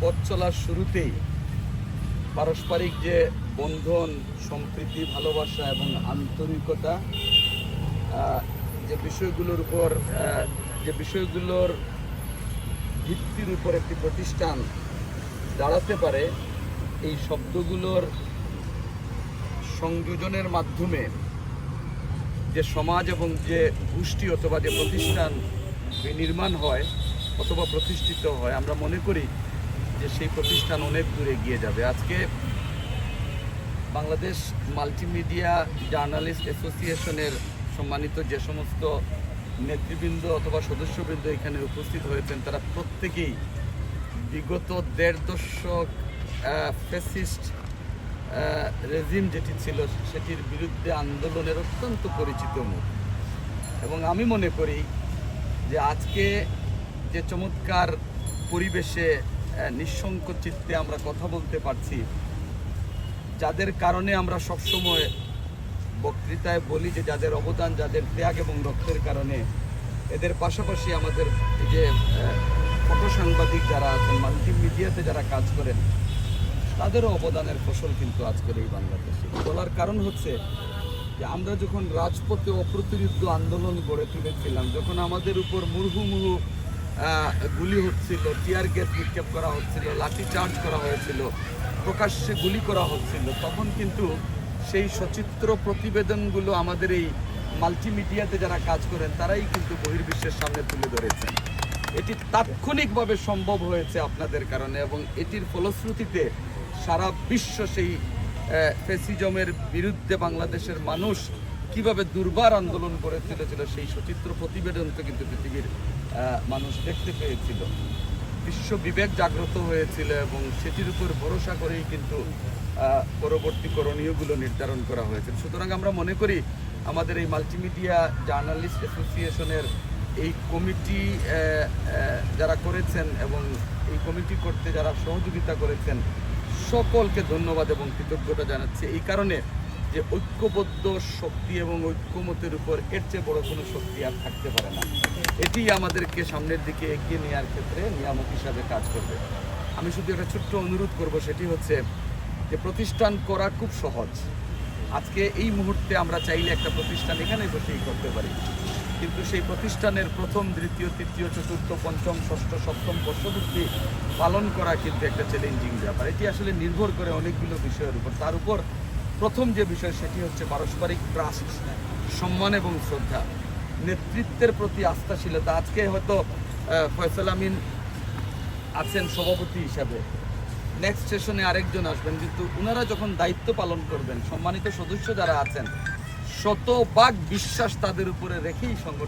পথ চলার শুরুতেই পারস্পরিক যে বন্ধন, সম্প্রীতি, ভালোবাসা এবং আন্তরিকতা যে বিষয়গুলোর উপর যে বিষয়গুলোর ভিত্তির উপর একটি প্রতিষ্ঠান দাঁড়াতে পারে, এই শব্দগুলোর সংযোজনের মাধ্যমে যে সমাজ এবং যে গোষ্ঠী অথবা যে প্রতিষ্ঠান নির্মাণ হয় অথবা প্রতিষ্ঠিত হয়, আমরা মনে করি যে সেই প্রতিষ্ঠান অনেক দূরে এগিয়ে যাবে। আজকে বাংলাদেশ মাল্টিমিডিয়া জার্নালিস্ট অ্যাসোসিয়েশনের সম্মানিত যে সমস্ত নেতৃবৃন্দ অথবা সদস্যবৃন্দ এখানে উপস্থিত হয়েছেন, তারা প্রত্যেকেই বিগত দেড় দশক ফেসিস্ট রেজিম যেটি ছিল, সেটির বিরুদ্ধে আন্দোলনের অত্যন্ত পরিচিত মুখ। এবং আমি মনে করি যে আজকে যে চমৎকার পরিবেশে নিঃসংক চিত্তে আমরা কথা বলতে পারছি। যাদের কারণে আমরা সবসময় বক্তৃতায় বলি যে যাদের অবদান, যাদের ত্যাগ এবং রক্তের কারণে। এদের পাশাপাশি আমাদের যে ফটো সাংবাদিক যারা আছেন মাল্টিমিডিয়াতে যারা কাজ করেন, তাদেরও অবদানের ফসল কিন্তু আজকের এই বাংলাদেশে। বলার কারণ হচ্ছে যে আমরা যখন রাজপথে অপ্রতিরোধ্য আন্দোলন গড়ে তুলেছিলাম, যখন আমাদের উপর মুহুর্মুহু গুলি হচ্ছিল টিয়ার গ্যাস নিক্ষেপ করা হচ্ছিল, লাঠি চার্জ করা হয়েছিল, প্রকাশ্যে গুলি করা হচ্ছিল। তখন কিন্তু সেই সচিত্র প্রতিবেদনগুলো আমাদের এই মাল্টিমিডিয়াতে যারা কাজ করেন, তারাই কিন্তু বহির্বিশ্বের সামনে তুলে ধরেছেন। এটি তাৎক্ষণিকভাবে সম্ভব হয়েছে আপনাদের কারণে এবং এটির ফলশ্রুতিতে সারা বিশ্ব সেই ফেসিজমের বিরুদ্ধে বাংলাদেশের মানুষ কীভাবে দুর্বার আন্দোলন করে চলেছিল সেই সচিত্র প্রতিবেদনকে কিন্তু পৃথিবীর মানুষ দেখতে পেয়েছিল। বিশ্ব বিবেক জাগ্রত হয়েছিল এবং সেটির উপর ভরসা করেই কিন্তু পরবর্তী করণীয়গুলো নির্ধারণ করা হয়েছে সুতরাং আমরা মনে করি আমাদের এই মাল্টিমিডিয়া জার্নালিস্ট অ্যাসোসিয়েশনের এই কমিটি যারা করেছেন এবং এই কমিটি করতে যারা সহযোগিতা করেছেন, সকলকে ধন্যবাদ এবং কৃতজ্ঞতা জানাচ্ছি। এই কারণে যে ঐক্যবদ্ধ শক্তি এবং ঐক্যমতের উপর এর চেয়ে বড় কোনো শক্তি আর থাকতে পারে না। এটি আমাদেরকে সামনের দিকে এগিয়ে নেওয়ার ক্ষেত্রে নিয়ামক হিসাবে কাজ করবে। আমি শুধু একটা ছোট্ট অনুরোধ করব, সেটি হচ্ছে যে প্রতিষ্ঠান করা খুব সহজ। আজকে এই মুহূর্তে আমরা চাইলে একটা প্রতিষ্ঠান এখানে বসেই করতে পারি। কিন্তু সেই প্রতিষ্ঠানের প্রথম, দ্বিতীয়, তৃতীয়, চতুর্থ, পঞ্চম, ষষ্ঠ, সপ্তম বর্ষপূর্তি পালন করা কিন্তু একটা চ্যালেঞ্জিং ব্যাপার। এটি আসলে নির্ভর করে অনেকগুলো বিষয়ের উপর। তার উপর প্রথম যে বিষয় সেটি হচ্ছে পারস্পরিক ট্রাস্ট সম্মান এবং শ্রদ্ধা। নেতৃত্বের প্রতি আস্থাশীলতা। আজকে হয়তো ফয়সাল আমিন আছেন সভাপতি হিসাবে। নেক্সট সেশনে আরেকজন আসবেন, কিন্তু ওনারা যখন দায়িত্ব পালন করবেন, সম্মানিত সদস্য যারা আছেন, শতভাগ বিশ্বাস তাদের উপরে রেখেই সংগঠন